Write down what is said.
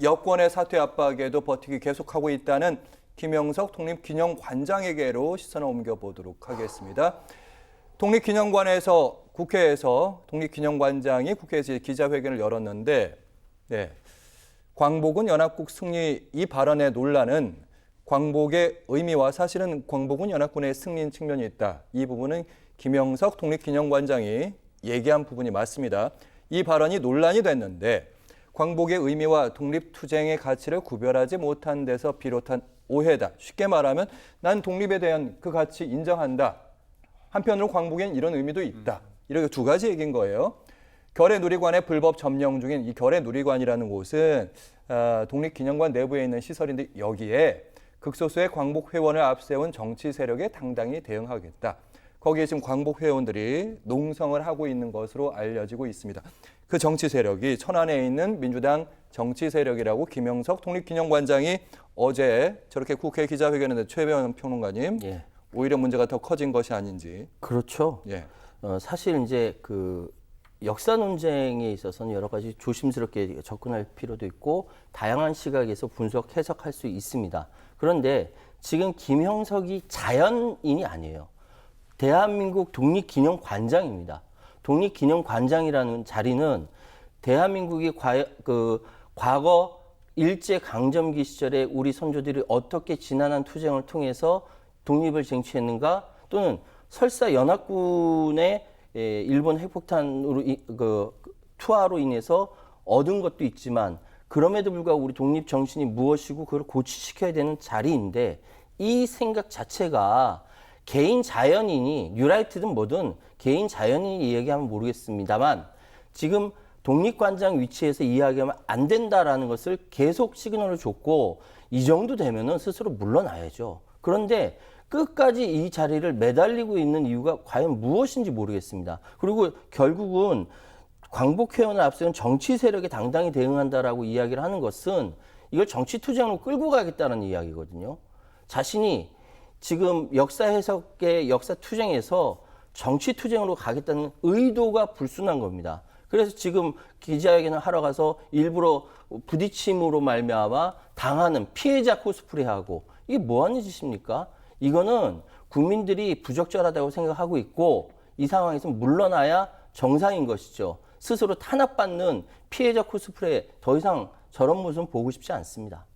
여권의 사퇴 압박에도 버티기 계속하고 있다는 김영석 독립기념관장에게로 시선을 옮겨보도록 하겠습니다. 독립기념관에서 국회에서 독립기념관장이 국회에서 기자회견을 열었는데 네, 광복은 연합국 승리 이 발언의 논란은 광복의 의미와 사실은 광복은 연합군의 승리인 측면이 있다. 이 부분은 김영석 독립기념관장이 얘기한 부분이 맞습니다. 이 발언이 논란이 됐는데 광복의 의미와 독립투쟁의 가치를 구별하지 못한 데서 비롯한 오해다. 쉽게 말하면 난 독립에 대한 그 가치 인정한다. 한편으로 광복엔 이런 의미도 있다. 이렇게 두 가지 얘기인 거예요. 결의 누리관의 불법 점령 중인 이 결의 누리관이라는 곳은 아, 독립기념관 내부에 있는 시설인데 여기에 극소수의 광복 회원을 앞세운 정치 세력에 당당히 대응하겠다. 거기에 지금 광복 회원들이 농성을 하고 있는 것으로 알려지고 있습니다. 그 정치 세력이 천안에 있는 민주당 정치 세력이라고 김영석 독립기념관장이 어제 저렇게 국회 기자회견에서 최배원 평론가님 예. 오히려 문제가 더 커진 것이 아닌지. 그렇죠. 예. 어, 사실 이제 그 역사 논쟁에 있어서는 여러 가지 조심스럽게 접근할 필요도 있고 다양한 시각에서 분석 해석할 수 있습니다. 그런데 지금 김형석이 자연인이 아니에요. 대한민국 독립기념관장입니다. 독립기념관장이라는 자리는 대한민국이 과, 그 과거 일제 강점기 시절에 우리 선조들이 어떻게 지난한 투쟁을 통해서 독립을 쟁취했는가 또는 설사 연합군의 예, 일본 핵폭탄으로 이- 그 투하로 인해서 얻은 것도 있지만 그럼에도 불구하고 우리 독립 정신이 무엇이고 그걸 고취시켜야 되는 자리인데 이 생각 자체가 개인 자연인이 뉴라이트든 뭐든 개인 자연인이 이야기하면 모르겠습니다만 지금 독립관장 위치에서 이야기하면 안 된다라는 것을 계속 시그널을 줬고 이 정도 되면은 스스로 물러나야죠. 그런데 끝까지 이 자리를 매달리고 있는 이유가 과연 무엇인지 모르겠습니다. 그리고 결국은 광복회원을 앞세운 정치 세력에 당당히 대응한다라고 이야기를 하는 것은 이걸 정치 투쟁으로 끌고 가겠다는 이야기거든요. 자신이 지금 역사 해석의 역사 투쟁에서 정치 투쟁으로 가겠다는 의도가 불순한 겁니다. 그래서 지금 기자회견을 하러 가서 일부러 부딪힘으로 말미암아 당하는 피해자 코스프레하고 이게 뭐 하는 짓입니까? 이거는 국민들이 부적절하다고 생각하고 있고 이 상황에서 물러나야 정상인 것이죠. 스스로 탄압받는 피해자 코스프레 더 이상 저런 모습 보고 싶지 않습니다.